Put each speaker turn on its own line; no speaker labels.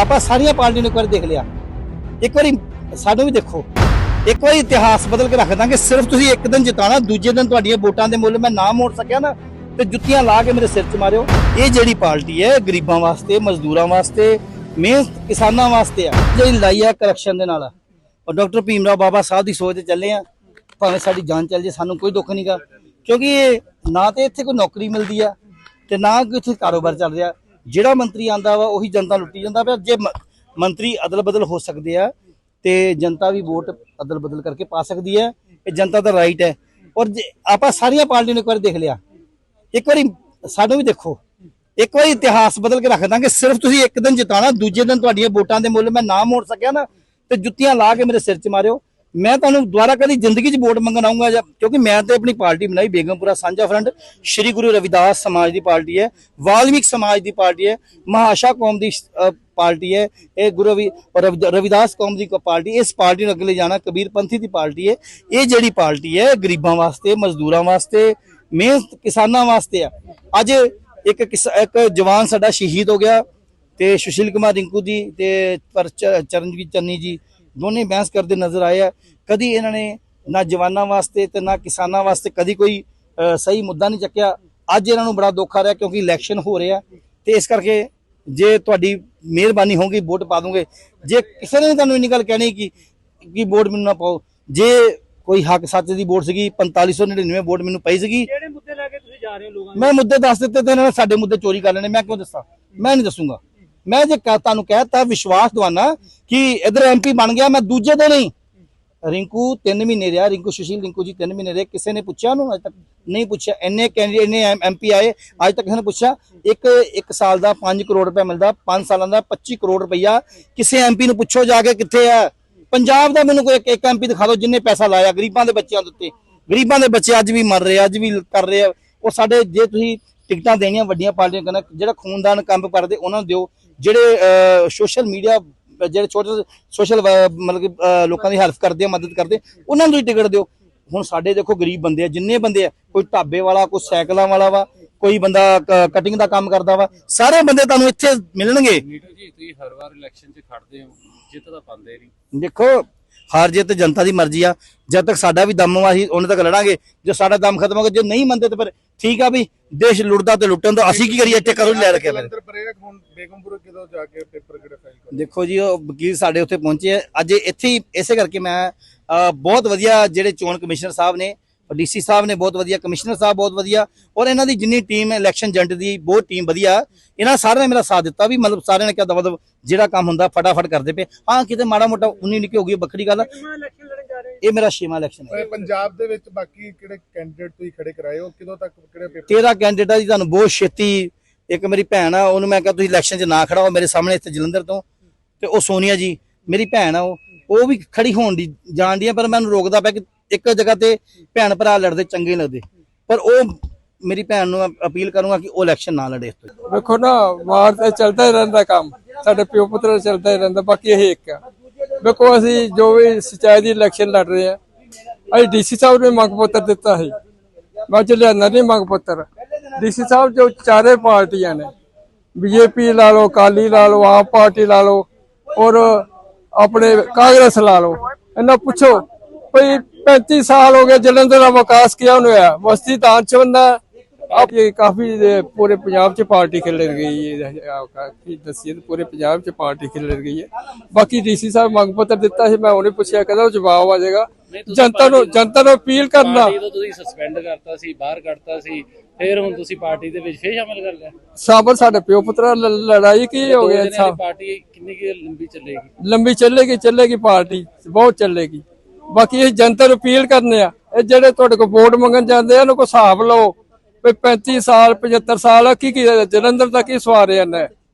ਆਪਾਂ ਸਾਰੀਆਂ ਪਾਰਟੀਆਂ ਨੂੰ ਇੱਕ ਵਾਰੀ ਦੇਖ ਲਿਆ। ਇੱਕ ਵਾਰੀ ਸਾਨੂੰ ਵੀ ਦੇਖੋ। ਇੱਕ ਵਾਰੀ ਇਤਿਹਾਸ ਬਦਲ ਕੇ ਰੱਖ ਦਾਂਗੇ। ਸਿਰਫ ਤੁਸੀਂ ਇੱਕ ਦਿਨ ਜਿਤਾਣਾ ਦੂਜੇ ਦਿਨ ਤੁਹਾਡੀਆਂ ਵੋਟਾਂ ਦੇ ਮੁੱਲ ਮੈਂ ਨਾ ਮੋੜ ਸਕਿਆ ਨਾ, ਤੇ ਜੁੱਤੀਆਂ ਲਾ ਕੇ ਮੇਰੇ ਸਿਰ 'ਚ ਮਾਰਿਓ। ਇਹ ਜਿਹੜੀ ਪਾਰਟੀ ਹੈ, ਗਰੀਬਾਂ ਵਾਸਤੇ, ਮਜ਼ਦੂਰਾਂ ਵਾਸਤੇ ਮਿਹਨਤ ਕਿਸਾਨਾਂ ਵਾਸਤੇ ਆ। ਜਿਹੜੀ ਲਾਈ ਹੈ ਕਰਪਸ਼ਨ ਦੇ ਨਾਲ। ਔਰ ਡਾਕਟਰ ਭੀਮਰਾਓ ਬਾਬਾ ਸਾਹਿਬ ਦੀ ਸੋਚ ਤੇ ਚੱਲੇ ਆ। ਭਾਵੇਂ ਸਾਡੀ ਜਾਨ ਚੱਲ ਜੇ, ਸਾਨੂੰ ਕੋਈ ਦੁੱਖ ਨਹੀਂਗਾ ਕਿਉਂਕਿ ਇਹ ਨਾ ਤੇ ਇੱਥੇ ਕੋਈ ਨੌਕਰੀ ਮਿਲਦੀ ਆ, ਤੇ ਨਾ ਕੋਈ ਇੱਥੇ ਕਾਰੋਬਾਰ ਚੱਲ ਰਿਹਾ। ਜਿਹੜਾ ਮੰਤਰੀ ਆਂਦਾ ਵਾ ਉਹੀ ਜਨਤਾ ਲੁੱਟੀ ਜਾਂਦਾ ਪਿਆ। ਜੇ ਮੰਤਰੀ ਅਦਲ ਬਦਲ ਹੋ ਸਕਦੇ ਆ ਤੇ ਜਨਤਾ ਵੀ ਵੋਟ ਅਦਲ ਬਦਲ ਕਰਕੇ ਪਾ ਸਕਦੀ ਹੈ। ਇਹ ਜਨਤਾ ਦਾ ਰਾਈਟ ਹੈ। ਔਰ ਜੇ ਆਪਾਂ ਸਾਰੀਆਂ ਪਾਰਟੀਆਂ ਨੂੰ ਇੱਕ ਵਾਰੀ ਦੇਖ ਲਿਆ। ਇੱਕ ਵਾਰੀ ਸਾਨੂੰ ਵੀ ਦੇਖੋ। ਇੱਕ ਵਾਰੀ ਇਤਿਹਾਸ ਬਦਲ ਕੇ ਰੱਖ ਦਾਂਗੇ। ਸਿਰਫ ਤੁਸੀਂ ਇੱਕ ਦਿਨ ਜਿਤਾਣਾ ਦੂਜੇ ਦਿਨ ਤੁਹਾਡੀਆਂ ਵੋਟਾਂ ਦੇ ਮੁੱਲ ਮੈਂ ਨਾ ਮੋੜ ਸਕਿਆ ਨਾ, ਤੇ ਜੁੱਤੀਆਂ ਲਾ ਕੇ ਮੇਰੇ ਸਿਰ 'ਚ ਮਾਰਿਓ। ਮੈਂ ਤੁਹਾਨੂੰ ਦੁਬਾਰਾ ਕਦੀ ਜ਼ਿੰਦਗੀ 'ਚ ਵੋਟ ਮੰਗਣ ਆਉਂਗਾ ਜਾਂ ਕਿਉਂਕਿ ਮੈਂ ਤੇ ਆਪਣੀ ਪਾਰਟੀ ਬਣਾਈ, ਬੇਗਮਪੁਰਾ ਸਾਂਝਾ ਫਰੰਟ, ਸ਼੍ਰੀ ਗੁਰੂ ਰਵਿਦਾਸ ਸਮਾਜ ਦੀ ਪਾਰਟੀ ਹੈ, ਵਾਲਮੀਕ ਸਮਾਜ ਦੀ ਪਾਰਟੀ ਹੈ, ਮਹਾਸ਼ਾ ਕੌਮ ਦੀ ਪਾਰਟੀ ਹੈ, ਇਹ ਗੁਰੂ ਰਵੀ ਰਵਿ- ਰਵਿਦਾਸ ਕੌਮ ਦੀ ਪਾਰਟੀ, ਇਸ ਪਾਰਟੀ ਨੂੰ ਅੱਗੇ ਲੈ ਜਾਣਾ ਕਬੀਰ ਪੰਥੀ ਦੀ ਪਾਰਟੀ ਹੈ। ਇਹ ਜਿਹੜੀ ਪਾਰਟੀ ਹੈ, ਗਰੀਬਾਂ ਵਾਸਤੇ, ਮਜ਼ਦੂਰਾਂ ਵਾਸਤੇ, ਮਿਹਨਤ ਕਿਸਾਨਾਂ ਵਾਸਤੇ ਆ। ਅੱਜ ਇੱਕ ਕਿਸ- ਇੱਕ ਜਵਾਨ ਸਾਡਾ ਸ਼ਹੀਦ ਹੋ ਗਿਆ ਤੇ ਸੁਸ਼ੀਲ ਕੁਮਾਰ ਰਿੰਕੂ ਜੀ ਤੇ ਪਰ ਚਰਨਜੀਤ ਚੰਨੀ ਜੀ ਦੋਨੇ ਬਹਿਸ ਕਰਦੇ ਨਜ਼ਰ ਆਏ ਆ। ਕਦੀ ਇਹਨਾਂ ਨੇ ਨਾ ਜਵਾਨਾਂ ਵਾਸਤੇ ਤੇ ਨਾ ਕਿਸਾਨਾਂ ਵਾਸਤੇ ਕਦੀ ਕੋਈ ਸਹੀ ਮੁੱਦਾ ਨਹੀਂ ਚੱਕਿਆ। ਅੱਜ ਇਹਨਾਂ ਨੂੰ ਬੜਾ ਦੁੱਖ ਆ ਰਿਹਾ ਕਿਉਂਕਿ ਇਲੈਕਸ਼ਨ ਹੋ ਰਿਹਾ ਤੇ ਇਸ ਕਰਕੇ ਜੇ ਤੁਹਾਡੀ ਮਿਹਰਬਾਨੀ ਹੋਗੀ ਵੋਟ ਪਾ ਦੂੰਗੇ। ਜੇ ਕਿਸੇ ਨੇ ਤੁਹਾਨੂੰ ਇੰਨੀ ਗੱਲ ਕਹਿਣੀ ਕਿ ਕਿ ਵੋਟ ਮੈਨੂੰ ਨਾ ਪਾਓ। ਜੇ ਕੋਈ ਹੱਕ ਸੱਚ ਦੀ ਵੋਟ ਸੀਗੀ 4599 ਵੋਟ ਮੈਨੂੰ ਪਈ ਸੀਗੀ।
ਕਿਹੜੇ ਮੁੱਦੇ ਲੈ ਕੇ ਤੁਸੀਂ ਜਾ ਰਹੇ ਹੋ ਲੋਕਾਂ
ਮੈਂ ਮੁੱਦੇ ਦੱਸ ਦਿੱਤੇ ਤੇ ਇਹਨਾਂ ਨੇ ਸਾਡੇ ਮੁੱਦੇ ਚੋਰੀ ਕਰ ਲੈਣੇ। ਮੈਂ ਕਿਉਂ ਦੱਸਾਂ? ਮੈਂ ਨਹੀਂ ਦੱਸੂਗਾ। ਮੈਂ ਜੇ ਕ- ਤੁਹਾਨੂੰ ਕਹਿਤਾ ਵਿਸ਼ਵਾਸ ਦਵਾਨਾ ਕਿ ਇਧਰ ਐਮਪੀ ਬਣ ਗਿਆ ਮੈਂ ਦੂਜੇ ਦਿਨ ਹੀ। ਰਿੰਕੂ 3 ਮਹੀਨੇ ਰਿਹਾ ਰਿੰਕੂ ਸੁਸ਼ੀਲ ਰਿੰਕੂ ਜੀ 3 ਮਹੀਨੇ ਰਹੇ। ਕਿਸੇ ਨੇ ਪੁੱਛਿਆ ਉਹਨੂੰ? ਅਜੇ ਤੱਕ ਨਹੀਂ ਪੁੱਛਿਆ। ਇੰਨੇ ਕੈਂਡੀਡੇਟ ਨੇ ਐਮਪੀ ਆਏ ਅੱਜ ਤੱਕ ਕਿਸੇ ਨੇ ਪੁੱਛਿਆ। ਇੱਕ ਇੱਕ ਸਾਲ ਦਾ 5 ਕਰੋੜ ਰੁਪਏ ਮਿਲਦਾ 5 ਸਾਲਾਂ ਦਾ 25 ਕਰੋੜ ਰੁਪਈਆ। ਕਿਸੇ ਐਮਪੀ ਨੂੰ ਪੁੱਛੋ ਜਾ ਕੇ ਕਿੱਥੇ ਆ। ਪੰਜਾਬ ਦਾ ਮੈਨੂੰ ਕੋਈ ਇੱਕ- ਇੱਕ ਐਮਪੀ ਦਿਖਾ ਦਿਓ ਜਿੰਨੇ ਪੈਸਾ ਲਾਇਆ ਗਰੀਬਾਂ ਦੇ ਬੱਚਿਆਂ ਦੇ ਉੱਤੇ। ਗਰੀਬਾਂ ਦੇ ਬੱਚੇ ਅੱਜ ਵੀ ਮਰ ਰਹੇ ਆ, ਅੱਜ ਵੀ ਕਰ ਰਹੇ ਆ। ਉਹ ਸਾਡੇ ਜੇ ਤੁਸੀਂ ਟਿਕਟਾਂ ਦੇਣੀਆਂ ਵੱਡੀਆਂ ਪਾਰਟੀਆਂ ਕਹਿੰਦਾ ਜਿਹੜਾ ਖੂਨਦਾਨ ਕੰਮ ਕਰਦੇ ਉਹਨਾਂ ਨੂੰ ਦਿਓ। ਜਿਹੜੇ ਸੋਸ਼ਲ ਮੀਡੀਆ ਜਿਹੜੇ ਛੋਟੇ ਸੋਸ਼ਲ ਮਤਲਬ ਕਿ ਲੋਕਾਂ ਦੀ ਹੈਲਪ ਕਰਦੇ ਆ, ਮਦਦ ਕਰਦੇ, ਉਹਨਾਂ ਨੂੰ ਤੁਸੀਂ ਟਿਕਟ ਦਿਓ। ਹੁਣ ਸਾਡੇ ਦੇਖੋ ਗਰੀਬ ਬੰਦੇ ਆ, ਜਿੰਨੇ ਬੰਦੇ ਆ, ਕੋਈ ਢਾਬੇ ਵਾਲਾ, ਕੋਈ ਸਾਈਕਲਾਂ ਵਾਲਾ ਵਾ ਕੋਈ ਬੰਦਾ ਕਟਿੰਗ ਦਾ ਕੰਮ ਕਰਦਾ ਵਾ ਸਾਰੇ ਬੰਦੇ ਤੁਹਾਨੂੰ ਇੱਥੇ ਮਿਲਣਗੇ।
ਨੀਟੂ ਜੀ ਤੁਸੀਂ ਹਰ ਵਾਰ ਇਲੈਕਸ਼ਨ 'ਚ ਖੜਦੇ ਹੋ ਜਿੱਤ ਤਾਂ ਪਾਉਂਦੇ ਨਹੀਂ।
ਦੇਖੋ ਹਾਰ ਜਿੱਤ ਜਨਤਾ ਦੀ ਮਰਜ਼ੀ ਆ ਜਦ ਤੱਕ ਸਾਡਾ ਵੀ ਦਮ ਵਾ ਅਸੀਂ ਉਹਨਾਂ ਤੱਕ ਲੜਾਂਗੇ ਜੇ ਸਾਡਾ ਦਮ ਖਤਮ ਹੋ ਗਿਆ ਜੇ ਨਹੀਂ ਮੰਨਦੇ ਤਾਂ ਫਿਰ ਠੀਕ ਆ ਵੀ ਦੇਸ਼ ਲੁੱਟਦਾ ਤੇ ਲੁੱਟਣ ਤੋਂ ਅਸੀਂ ਕੀ ਕਰੀਏ ਇੱਥੇ ਕਦੋਂ ਲੈ ਰੱਖਿਆ ਫਿਰ।
ਜਲੰਧਰ ਪਰੇਗਾ ਹੁਣ ਬੇਗਮਪੁਰ ਕਿਦੋਂ ਜਾ ਕੇ ਪੇਪਰ ਕਿਹੜਾ ਫਾਈਲ ਕਰ
ਦੇਖੋ ਜੀ ਉਹ ਵਕੀਲ ਸਾਡੇ ਉੱਥੇ ਪਹੁੰਚੇ ਆ। ਅੱਜ ਇੱਥੇ ਹੀ ਇਸੇ ਕਰਕੇ ਮੈਂ ਬਹੁਤ ਵਧੀਆ ਜਿਹੜੇ ਚੋਣ ਕਮਿਸ਼ਨਰ ਸਾਹਿਬ ਨੇ ਡੀਸੀ ਸਾਹਿਬ ਨੇ ਬਹੁਤ ਵਧੀਆ ਕਮਿਸ਼ਨਰ ਸਾਹਿਬ ਬਹੁਤ ਵਧੀਆ ਔਰ ਇਹਨਾਂ ਦੀ ਜਿੰਨੀ ਟੀਮ ਹੈ ਇਲੈਕਸ਼ਨ ਏਜੰਟ ਦੀ ਬਹੁਤ ਟੀਮ ਵਧੀਆ ਇਹਨਾਂ ਸਾਰਿਆਂ ਨੇ ਮੇਰਾ ਸਾਥ ਦਿੱਤਾ ਵੀ ਮਤਲਬ ਸਾਰਿਆਂ ਨੇ ਕਿਹਾ ਦਵਾ ਦਵ ਜਿਹੜਾ ਕੰਮ ਹੁੰਦਾ ਫਟਾਫਟ ਕਰਦੇ ਪਏ। ਹਾਂ ਕਿਤੇ ਮਾੜਾ ਮੋਟਾ ਉਨੀ ਨਿੱਕੀ ਹੋ ਗਈ ਵੱਖਰੀ ਗੱਲ ਇਹ ਮੇਰਾ ਛੇਵਾਂ ਇਲੈਕਸ਼ਨ ਹੈ।
ਪੰਜਾਬ ਦੇ ਵਿੱਚ ਬਾਕੀ ਕਿਹੜੇ ਕੈਂਡੀਡੇਟ ਤੁਸੀਂ ਖੜੇ ਕਰਾਏ ਹੋ? ਕਿਦੋਂ ਤੱਕ ਕਿਹੜੇ ਪੇਪਰ
ਤੇਰਾ ਕੈਂਡੀਡੇਟ ਆ ਜੀ ਤੁਹਾਨੂੰ ਬਹੁਤ ਛੇਤੀ ਇੱਕ ਮੇਰੀ ਭੈਣ ਆ ਉਹਨੂੰ ਮੈਂ ਕਿਹਾ ਤੁਸੀਂ ਇਲੈਕਸ਼ਨ 'ਚ ਨਾ ਖੜਾ ਹੋ ਮੇਰੇ ਸਾਹਮਣੇ ਇੱਥੇ ਜਲੰਧਰ ਤੋਂ ਤੇ ਉਹ ਸੋਨੀਆ ਜੀ ਮੇਰੀ ਭੈਣ ਆ ਉਹ। ਉਹ ਵੀ ਖੜੀ ਹੋਣ ਦੀ ਜਾਣਦੀ ਆ ਪਰ ਮੈਂ ਉਹਨੂੰ ਰੋਕਦਾ ਪਿਆ ਕਿ ਇੱਕ ਜਗ੍ਹਾ ਤੇ ਭੈਣ ਭਰਾ ਲੜਦੇ ਚੰਗੇ ਨੀ ਲੱਗਦੇ। ਪਰ ਉਹ ਮੇਰੀ ਭੈਣ ਨੂੰ ਅਪੀਲ ਕਰੂੰਗਾ ਕਿ ਉਹ ਇਲੈਕਸ਼ਨ ਨਾ ਲੜੇ
ਵੇਖੋ ਨਾ, ਵਾਰ ਤੇ ਚੱਲਦਾ ਹੀ ਰਹਿੰਦਾ ਕੰਮ। ਸਾਡੇ ਪਿਓ ਪੁੱਤਰ ਚੱਲਦਾ ਹੀ ਰਹਿੰਦਾ, ਬਾਕੀ ਇਹ ਇੱਕ ਆ। ਵੇਖੋ ਅਸੀਂ ਜੋ ਵੀ ਸਿੰਚਾਈ ਦੀ ਇਲੈਕਸ਼ਨ ਲੜ ਰਹੇ ਆ, ਅਸੀਂ ਡੀਸੀ ਸਾਹਿਬ ਨੇ ਮੰਗ ਪੱਤਰ ਦਿੱਤਾ ਸੀ। ਮੈਂ ਚੱਲਿਆ ਨਹੀਂ ਮੰਗ ਪੱਤਰ। ਡੀਸੀ ਸਾਹਿਬ ਜੋ ਚਾਰੇ ਪਾਰਟੀਆਂ ਨੇ ਬੀਜੇਪੀ ਲਾ ਲਓ ਕਾਲੀ ਲਾ ਲਓ ਆਪ ਪਾਰਟੀ ਲਾ ਲਓ, ਔਰ ਆਪਣੇ ਕਾਂਗਰਸ ਲਾ ਲਓ, ਇਹਨਾਂ ਪੁੱਛੋ, ਭਈ 35 ਸਾਲ ਹੋ ਗਏ ਜਲੰਧਰ ਦਾ ਵਿਕਾਸ ਕਿਆ ਨਹੀਂ ਹੋਇਆ ਵਸਤੀ ਤਾਂ ਚ ਬੰਦਾ ਆਪ ਇਹ ਕਾਫੀ ਇਹ ਪੂਰੇ ਪੰਜਾਬ ਚ ਪਾਰਟੀ ਖੇਲ ਗਈ ਹੈ ਆਹ ਕਾਫੀ ਦੱਸੀਏ ਤਾਂ ਪੂਰੇ ਪੰਜਾਬ ਚ ਪਾਰਟੀ ਖੇਲ ਗਈ ਹੈ। ਬਾਕੀ ਡੀਸੀ ਸਾਹਿਬ ਮੰਗ ਪੱਤਰ ਦਿੱਤਾ ਸੀ ਮੈਂ ਉਹਨੇ ਪੁੱਛਿਆ ਕਹਿੰਦਾ ਉਹ ਜਵਾਬ ਆ ਜਾਏਗਾ। ਜਨਤਾ ਨੂੰ ਜਨਤਾ ਨੂੰ ਅਪੀਲ ਕਰਨਾ।
ਪਾਰਟੀ ਤੋਂ ਤੁਸੀਂ ਸਸਪੈਂਡ ਕਰਤਾ ਸੀ ਬਾਹਰ ਕੱਢਤਾ ਸੀ ਫਿਰ ਹੁਣ ਤੁਸੀਂ ਪਾਰਟੀ ਦੇ ਵਿੱਚ ਫੇਰ ਸ਼ਾਮਲ ਕਰ ਲਿਆ।
ਸਾਬਰ ਸਾਡੇ ਪਿਓ ਪੁੱਤਰਾਂ ਲੜਾਈ ਕੀ ਹੋ
ਦਿਨਾਂ ਦੀ ਪਾਰਟੀ ਕਿੰਨੀ ਕੁ ਲੰਬੀ ਚੱਲੇਗੀ?
ਲੰਬੀ ਚੱਲੇਗੀ ਚੱਲੇਗੀ ਪਾਰਟੀ ਬਹੁਤ ਚੱਲੇਗੀ। ਬਾਕੀ ਇਹ ਜਨਤਾ ਨੂੰ ਅਪੀਲ ਕਰਨੇ ਆ, ਇਹ ਜਿਹੜੇ ਤੁਹਾਡੇ ਕੋਲ ਵੋਟ ਮੰਗਣ ਜਾਂਦੇ ਆ ਇਹਨਾਂ ਕੋ ਹਿਸਾਬ ਲਓ, ਵੀ 35 ਸਾਲ 75 ਸਾਲ ਕੀ ਕੀ ਜਲੰਧਰ ਦਾ ਕੀ ਸਵਾਰ ਨੇ